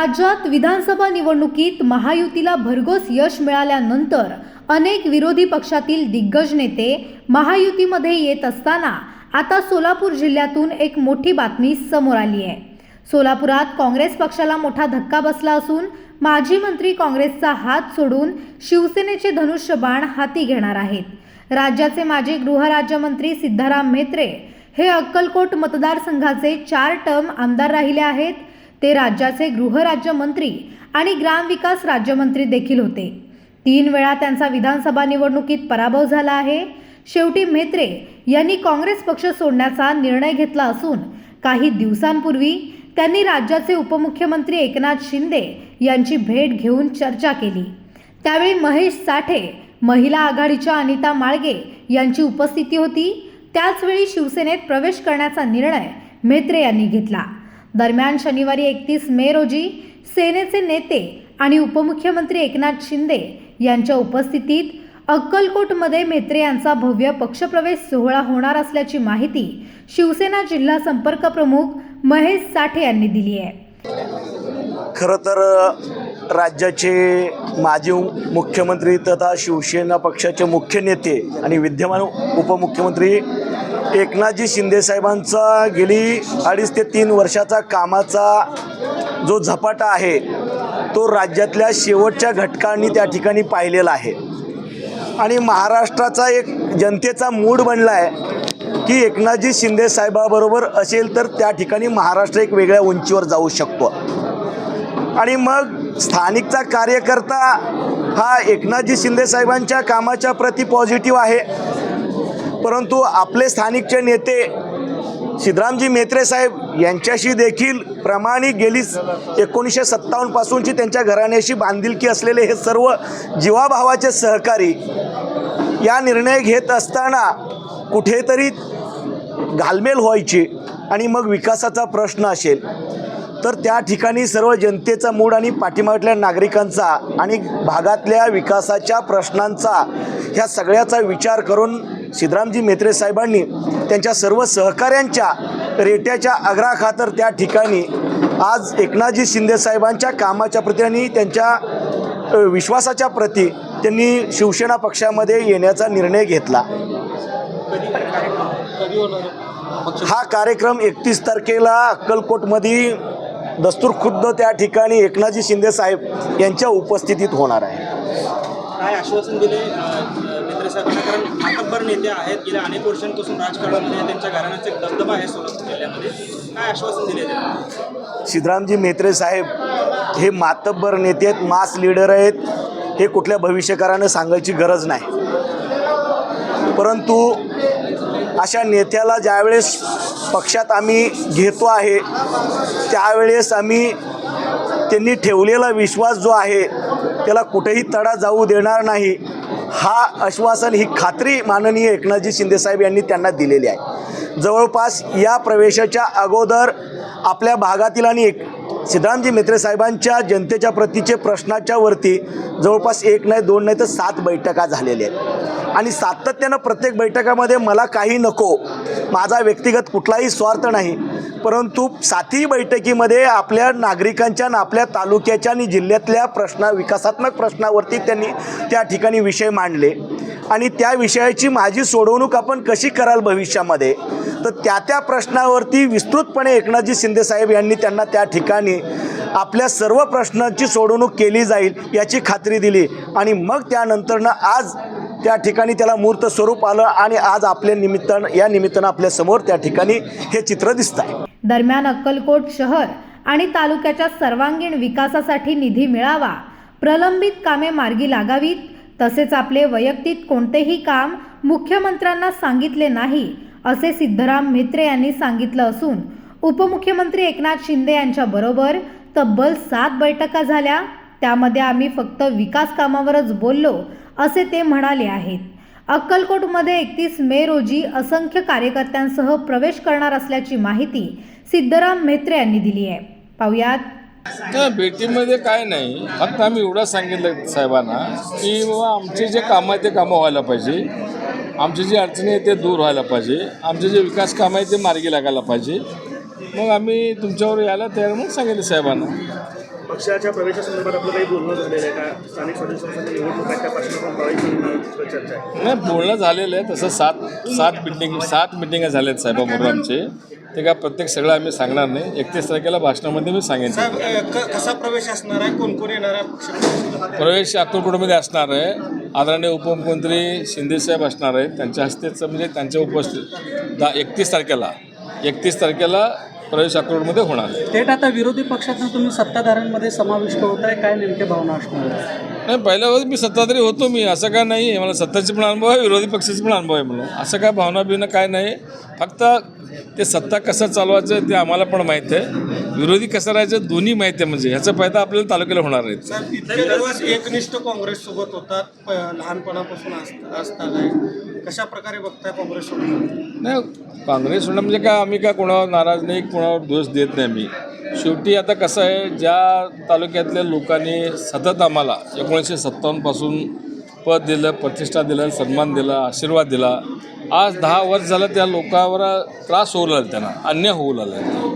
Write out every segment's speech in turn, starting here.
राज्यात विधानसभा निवडणुकीत महायुतीला भरघोस यश मिळाल्यानंतर अनेक विरोधी पक्षातील दिग्गज नेते महायुतीमध्ये येत असताना आता सोलापूर जिल्ह्यातून एक मोठी बातमी समोर आली आहे. सोलापुरात काँग्रेस पक्षाला मोठा धक्का बसला असून माजी मंत्री काँग्रेसचा हात सोडून शिवसेनेचे धनुष्यबाण हाती घेणार आहेत. राज्याचे माजी गृहराज्यमंत्री सिद्धाराम म्हेत्रे हे अक्कलकोट मतदारसंघाचे चार टर्म आमदार राहिले आहेत. ते राज्याचे गृहराज्यमंत्री आणि ग्रामविकास राज्यमंत्री देखील होते. तीन वेळा त्यांचा विधानसभा निवडणुकीत पराभव झाला आहे. शेवटी म्हेत्रे यांनी काँग्रेस पक्ष सोडण्याचा निर्णय घेतला असून काही दिवसांपूर्वी त्यांनी राज्याचे उपमुख्यमंत्री एकनाथ शिंदे यांची भेट घेऊन चर्चा केली. त्यावेळी महेश साठे महिला आघाडीच्या अनिता माळगे यांची उपस्थिती होती. त्याचवेळी शिवसेनेत प्रवेश करण्याचा निर्णय म्हेत्रे यांनी घेतला. दरम्यान शनिवारी एकतीस मे रोजी सेनेचे नेते आणि उपमुख्यमंत्री एकनाथ शिंदे यांच्या उपस्थितीत अक्कलकोटमध्ये मेत्रे यांचा भव्य पक्षप्रवेश सोहळा होणार असल्याची माहिती शिवसेना जिल्हा संपर्क प्रमुख महेश साठे यांनी दिली आहे. खरं तर राज्याचे माजी मुख्यमंत्री तथा शिवसेना पक्षाचे मुख्य नेते आणि विद्यमान उपमुख्यमंत्री एकनाथजी शिंदेसाहेबांचा गेली अडीच ते तीन वर्षाचा कामाचा जो झपाटा आहे तो राज्यातल्या शेवटच्या घटकांनी त्या ठिकाणी पाहिलेला आहे. आणि महाराष्ट्राचा एक जनतेचा मूड बनला आहे की एकनाथजी शिंदे साहेबाबरोबर असेल तर त्या ठिकाणी महाराष्ट्र एक वेगळ्या उंचीवर जाऊ शकतो. आणि मग स्थानिकचा कार्यकर्ता हा एकनाथजी शिंदे साहेबांच्या कामाच्या प्रती पॉझिटिव्ह आहे. परंतु आपले स्थानिकचे नेते सिद्धरामजी मेत्रे साहेब यांच्याशी देखील प्रमाणिक गेली एकोणीसशे सत्तावन्नपासूनची त्यांच्या घराण्याशी बांधिलकी असलेले हे सर्व जीवाभावाचे सहकारी या निर्णय घेत असताना कुठेतरी घालमेल व्हायची आणि मग विकासाचा प्रश्न असेल. तर त्या ठिकाणी सर्व जनतेचा मूड आणि पाठीमागल्या नागरिकांचा आणि भागातल्या विकासाच्या प्रश्नांचा ह्या सगळ्याचा विचार करून सिद्धरामजी मेत्रे साहेबांनी त्यांच्या सर्व सहकाऱ्यांच्या रेट्याच्या आग्रहाखातर त्या ठिकाणी आज एकनाथजी शिंदे साहेबांच्या कामाच्या प्रती आणि त्यांच्या विश्वासाच्या प्रती त्यांनी शिवसेना पक्षामध्ये येण्याचा निर्णय घेतला. हा कार्यक्रम एकतीस तारखेला अक्कलकोटमध्ये दस्तूर खुद्द त्या ठिकाणी एकनाथजी शिंदे साहेब यांच्या उपस्थितीत होणार आहे. काय आश्वासन दिले कारण मातब्बर नेते आहेत गेल्या अनेक वर्षांपासून राजकारणामध्ये त्यांच्या घराण्याचा एक दबदबा आहे सोलापूर जिल्ह्यामध्ये. काय आश्वासन दिले सिद्धरामजी मेत्रे साहेब हे मातब्बर नेते आहेत मास लीडर आहेत हे कुठल्या भविष्यकारानं सांगायची गरज नाही. परंतु अशा नेत्याला ज्यावेळेस पक्षात आम्ही घेतो आहे त्यावेळेस आम्ही त्यांनी ठेवलेला विश्वास जो आहे त्याला कुठेही तडा जाऊ देणार नाही. हा आश्वासन ही खात्री माननीय एकनाथजी शिंदेसाहेब यांनी त्यांना दिलेली आहे. जवळपास या प्रवेशाच्या अगोदर आपल्या भागातील आणि एक सिद्धांती मित्रे साहेबांच्या जनतेच्या प्रतीचे प्रश्नाच्या वरती जवळपास एक नाही दोन नाही तर सात बैठका झालेल्या आहेत. आणि सातत्यानं प्रत्येक बैठकामध्ये मला काही नको माझा व्यक्तिगत कुठलाही स्वार्थ नाही परंतु सातही बैठकीमध्ये आपल्या नागरिकांच्या आणि आपल्या तालुक्याच्या आणि जिल्ह्यातल्या प्रश्न विकासात्मक प्रश्नावरती त्यांनी त्या ठिकाणी विषय मांडले. आणि त्या विषयाची माझी सोडवणूक आपण कशी कराल भविष्यामध्ये? तर त्या त्या प्रश्नावरती विस्तृतपणे एकनाथजी शिंदेसाहेब यांनी त्यांना त्या ठिकाणी आपल्या सर्व प्रश्नांची सोडवणूक केली जाईल याची खात्री दिली. आणि मग त्यानंतरनं आज त्या ठिकाणी त्याला मूर्त स्वरूप आलं आणि आज आपल्या निमित्तानं या निमित्तानं आपल्यासमोर त्या ठिकाणी हे चित्र दिसत आहे दरम्यान अक्कलकोट शहर आणि तालुक्याच्या सर्वांगीण विकासासाठी निधी मिळावा प्रलंबित कामे मार्गी लागावीत तसेच आपले वैयक्तिक कोणतेही काम मुख्यमंत्र्यांना सांगितले नाही असे सिद्धराम म्हेत्रे यांनी सांगितलं असून उपमुख्यमंत्री एकनाथ शिंदे यांच्याबरोबर तब्बल सात बैठका झाल्या. त्यामध्ये आम्ही फक्त विकास कामावरच बोललो असे ते म्हणाले आहेत. अक्कलकोटमध्ये एकतीस मे रोजी असंख्य कार्यकर्त्यांसह प्रवेश करणार असल्याची माहिती सिद्धराम म्हेत्रे यांनी दिली आहे. पाहुयात. त्या भेटीमध्ये काय नाही फक्त आम्ही एवढं सांगितलं साहेबांना की बाबा आमचे जे कामं आहे ते कामं व्हायला पाहिजे. आमची जी अडचणी आहे ते दूर व्हायला पाहिजे. आमचे जे विकास कामं आहे ते मार्गी लागायला पाहिजे. मग आम्ही तुमच्यावर यायला तयार म्हणून सांगितलं साहेबांना. पक्षाच्या प्रवेशासंदर्भात आपलं काही बोलणं झालेलं आहे का? स्थानिक स्वराज्य संस्थांच्या निवडणूक आहेत त्यापासून आपण प्रवेश चर्चा आहे. नाही बोलणं झालेलं आहे. तसं सात सात मिटिंग सात मिटिंगा झाल्यात साहेबाबरोबर आमचे ते काय प्रत्येक सगळं आम्ही सांगणार नाही. एकतीस तारखेला भाषणामध्ये मी सांगेन क- कसा प्रवेश असणार आहे? कोण कोण येणार आहे? प्रवेश अक्कलकोटमध्ये असणार आहे. आदरणीय उपमुख्यमंत्री शिंदेसाहेब असणार आहेत. त्यांच्या हस्तेच म्हणजे त्यांच्या उपस्थित दहा एकतीस तारखेला. एकतीस तारखेला प्रवेश अक्कलकोटमध्ये होणार. आहे थेट आता विरोधी पक्षातून तुम्ही सत्ताधाऱ्यांमध्ये समाविष्ट होत आहे काय नेमके भावना असणार? नाही पहिल्या वेळेस मी सत्ताधारी होतो मी असं काय नाही आहे. मला सत्ताचे पण अनुभव आहे विरोधी पक्षाचे पण अनुभव आहे म्हणून. असं काय भावना बिवना काय नाही फक्त ते सत्ता कसं चालवायचं ते आम्हाला पण माहीत आहे. विरोधी कसं राहायचं दोन्ही माहीत आहे म्हणजे. ह्याचा फायदा आपल्याला तालुक्याला होणार आहे. एकनिष्ठ काँग्रेस सोबत होतात प- लहानपणापासून असत- असताना. कशा प्रकारे बघताय काँग्रेस सोबत नाही काँग्रेस होणं म्हणजे काय आम्ही काय कोणावर नाराज नाही कोणावर दोष देत नाही आम्ही. शेवटी आता कसं आहे ज्या तालुक्यातल्या लोकांनी सतत आम्हाला एकोणीसशे सत्तावन्नपासून पद दिलं प्रतिष्ठा दिलं सन्मान दिला आशीर्वाद दिला आज दहा वर्ष झालं त्या लोकांवर त्रास होऊ लागला त्यांना अन्याय होऊ लागला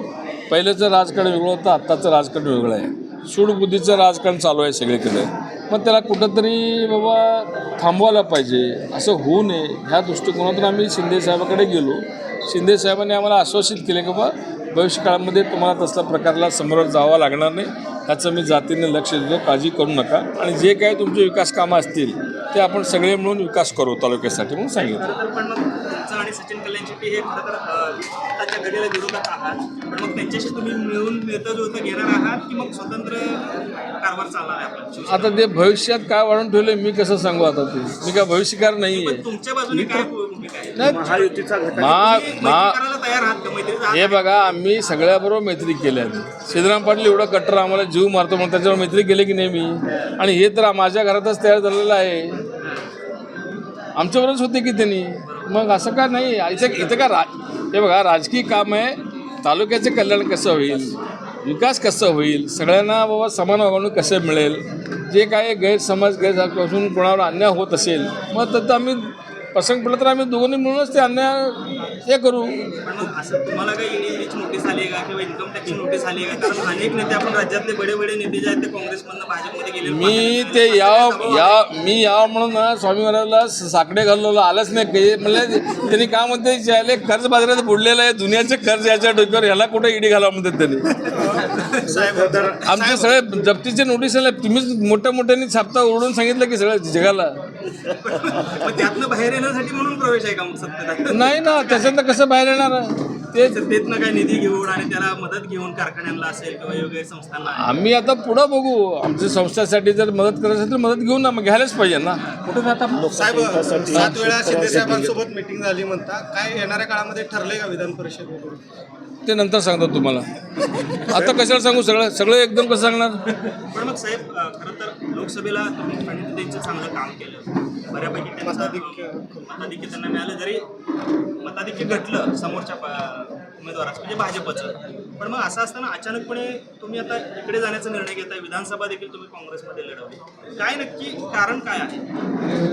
पहिलेचं राजकारण वेगळं होतं आत्ताचं राजकारण वेगळं आहे. सूडबुद्धीचं राजकारण चालू आहे सगळीकडे. मग त्याला कुठंतरी बाबा थांबवायला पाहिजे असं होऊ नये ह्या दृष्टिकोनातून आम्ही शिंदे साहेबाकडे गेलो. शिंदे साहेबांनी आम्हाला आश्वासित केले की बा भविष्यकाळामध्ये तुम्हाला तसला प्रकारला समोर जावं लागणार नाही. ह्याचं मी जातीने लक्ष देतो. काळजी करू नका. आणि जे काही तुमचे विकास कामं असतील ते आपण सगळे मिळून विकास करू तालुक्यासाठी म्हणून सांगितलं. खरं तर पण मग तुमचं आणि सचिन कल्याण शेट्टी हे खरं तर अं, आताच्या घडीला विरोधात आहात. पण मग त्यांच्याशी तुम्ही मिळून मिळतं जुळतं घेणार आहात की मग स्वतंत्र कारभार चालणार आहे आपला? शिवसेना? आता ते भविष्यात काय वाढून ठेवले मी कसं सांगू आता ते? मी काय भविष्यकार नाही आहे पण तुमच्या बाजूने काय भूमिका आहे? नाही महायुतीचा घटक मा तुम्ही मा मैत्री करायला तयार आहात का? मैत्रीचा हे बघा आम्ही सगळ्याबरोबर मैत्री केल्या सिद्धराम पाटील एवढं कट्टर आम्हाला जीव मारतो म्हणून त्याच्यावर मैत्री केली की नाही मी? आणि हे तर माझ्या घरातच तयार झालेलं आहे. आमच्याबरोबरच होते की त्यांनी? मग असं का नाही? इथं इथं का रा हे बघा राजकीय काम आहे. तालुक्याचे कल्याण कसं होईल? विकास कसं होईल? सगळ्यांना बाबा समान वागणूक कसं मिळेल? जे काय गैरसमज गैरपासून कोणावर अन्याय होत असेल मग तर आम्ही प्रसंग पडला तर आम्ही दोघांनी मिळूनच ते अन्याय हे करू. असं तुम्हाला काही नोटीस आली आहे का किंवा इन्कम टॅक्सची नोटीस आली आहे का? कारण अनेक नेते आपण राज्यातले बडे बडे नेते जे आहेत ते काँग्रेसमधनं भाजपमध्ये गेले मी ते याव या मी याव म्हणून ना स्वामी महाराजला साकडे घालवलं. आलंच नाही. काही म्हणजे त्यांनी काय म्हणते ज्याले कर्ज बाजारात बुडलेलं आहे दुनियाचे कर्ज याच्या डोक्यावर ह्याला कुठे इडी घालावं म्हणतात त्यांनी? साहेब दर- आमचे सगळे जप्तीचे नोटीस आले. तुम्हीच मोठ्या मोठ्याने छापता ओढून सांगितलं की सगळं जगाला. त्यातनं बाहेर येण्यासाठी म्हणून प्रवेश आहे का मग सत्तेत? नाही ना त्याच्यातनं कसं बाहेर येणार आहे? ते सत्तेतनं काय निधी घेऊन आणि त्याला मदत घेऊन कारखान्यांना असेल किंवा वेगवेगळ्या संस्थांना आम्ही आता पुढं बघू. आमच्या संस्थेसाठी जर मदत करायची असेल तर मदत घेऊन ना. मग घ्यायलाच पाहिजे ना. कुठे जाता साहेब सात वेळा शिंदे साहेबांसोबत मिटिंग झाली म्हणता. काय येणाऱ्या काळामध्ये ठरले का विधान परिषद वगैरे? ते नंतर सांगतो तुम्हाला. आता कशाला सांगू? सगळं सगळं एकदम कसं सांगणार? पण मग साहेब खरं तर लोकसभेला तुम्ही प्रणितीचं चांगलं काम केलं. बऱ्यापैकी त्यांचं मताधिक्य. त्यांना मिळालं. जरी मताधिक्य घटलं समोरच्या प- उमेदवाराचं म्हणजे भाजपचं. पण मग असं असताना अचानकपणे तुम्ही आता इकडे जाण्याचा निर्णय घेताय. विधानसभा देखील तुम्ही काँग्रेसमध्ये लढवली. काय नक्की कारण काय आहे?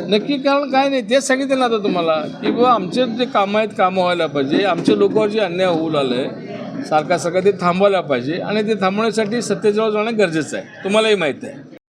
नक्की कारण काय नाही तेच सांगितलं ना आता तुम्हाला की बाबा आमचे जे कामं आहेत कामं व्हायला पाहिजे. आमच्या लोकांवर जे अन्याय होऊ लागलं सारखा सारखा ते थांबवायला पाहिजे. आणि ते थांबवण्यासाठी सत्तेजवळ जाणं गरजेचं आहे. तुम्हालाही माहीत आहे.